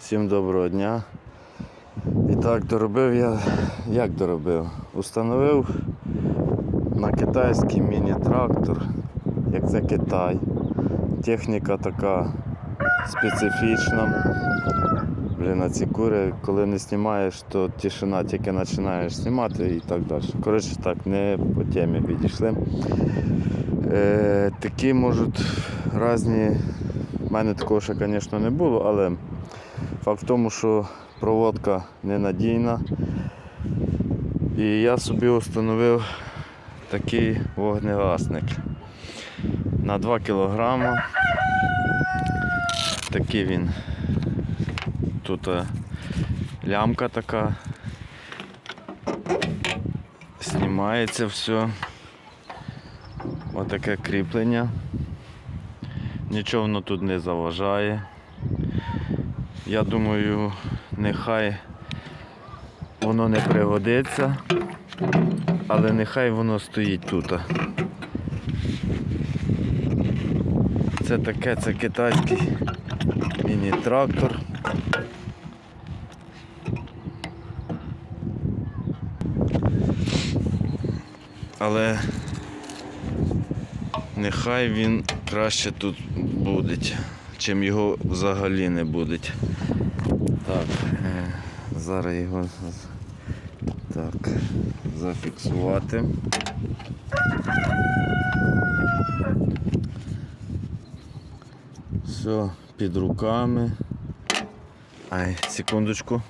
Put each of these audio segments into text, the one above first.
Всім доброго дня. І так, доробив я, як доробив? Установив на китайський міні-трактор, як це Китай. Техніка така специфічна. Блін, а ці кури, коли не знімаєш, то тишина тільки починаєш знімати і так далі. Коротше, так, не по темі відійшли. Е, такі можуть різні. У мене такого ще, звісно, не було, але факт в тому, що проводка ненадійна. І я собі встановив такий вогнегасник на 2 кілограма. Такий він. Тут е, лямка така. Знімається все. Отаке кріплення. Нічого воно тут не заважає. Я думаю, нехай воно не пригодиться, але нехай воно стоїть тут. Це таке, це китайський міні-трактор. Але нехай він краще тут буде, чим його взагалі не буде. Так, е, зараз його так, зафіксувати. Все під руками. Ай, секундочку.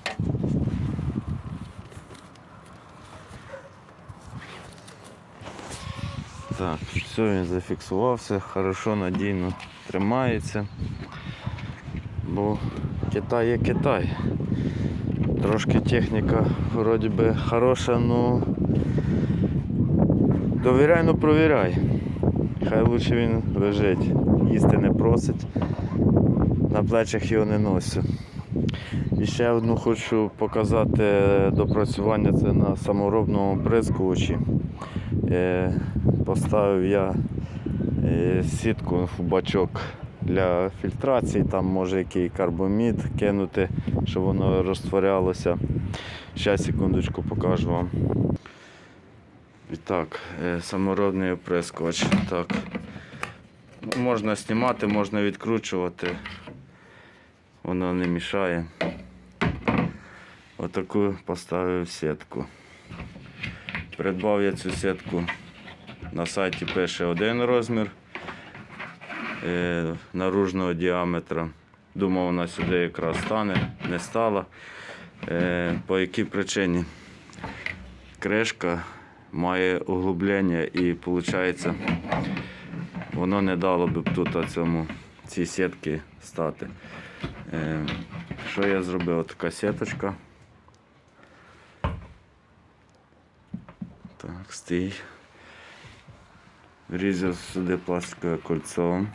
Так, все, він зафіксувався, хорошо, надійно тримається. Бо Китай є Китай. Трошки техніка вроді би хороша, ну довіряй, ну провіряй. Хай лучше він лежить, їсти не просить, на плечах його не носить. І ще одну хочу показати допрацювання це на саморобному прискувачі. Е, Поставив я е, сітку в бачок для фільтрації, там може який карбомід кинути, щоб воно розтворялося. Ще секундочку покажу вам. І так, е, саморобний оприскувач. Так. Можна знімати, можна відкручувати. Воно не мішає. Отаку поставив сітку. Придбав я цю сітку. На сайті пише один розмір е, наружного діаметра. Думав, вона сюди якраз стане, не стала. Е, по якій причині? Кришка має углублення і виходить, воно не дало б тут цьому, цій сітки стати. Е, що я зробив? Така сіточка. Так, стій. Врізав сюди пластикове кольцо.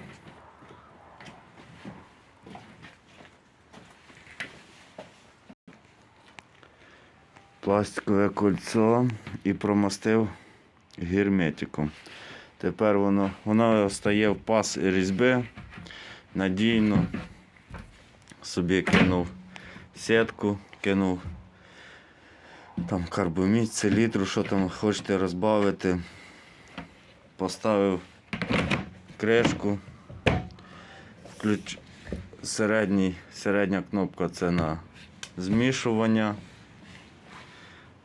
Пластикове кольцо і промастив герметиком. Тепер воно, воно стає в пас різьби надійно. Собі кинув сітку, кинув там карбомід, селітру, що там хочете розбавити. Поставив кришку. Ключ середній, середня кнопка це на змішування.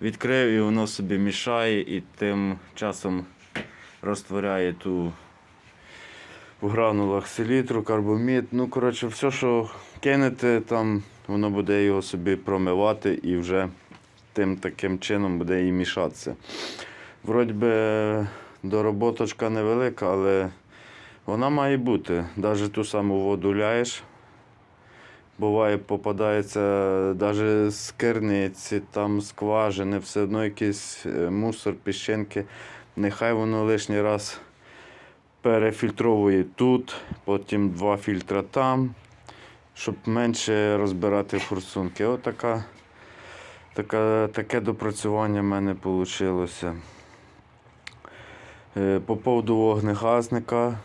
Відкрив і воно собі мішає і тим часом розтворяє ту в гранулах селітру, карбомід. Ну, коротше, все, що кинете, там воно буде його собі промивати і вже тим таким чином буде і мішатися. Вроді би дороботочка невелика, але вона має бути. Навіть ту саму воду ляєш. Буває, попадається навіть з керниці, там скважини, все одно якийсь е, мусор, піщинки. Нехай воно лишній раз перефільтровує тут, потім два фільтра там, щоб менше розбирати форсунки. Отака, така, таке допрацювання в мене вийшло. Е, По поводу вогнегазника.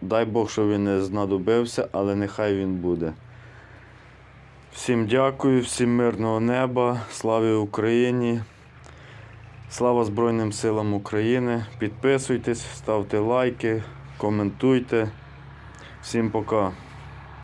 Дай Бог, що він не знадобився, але нехай він буде. Всім дякую, всім мирного неба, слава Україні. Слава Збройним силам України. Підписуйтесь, ставте лайки, коментуйте. Всім пока.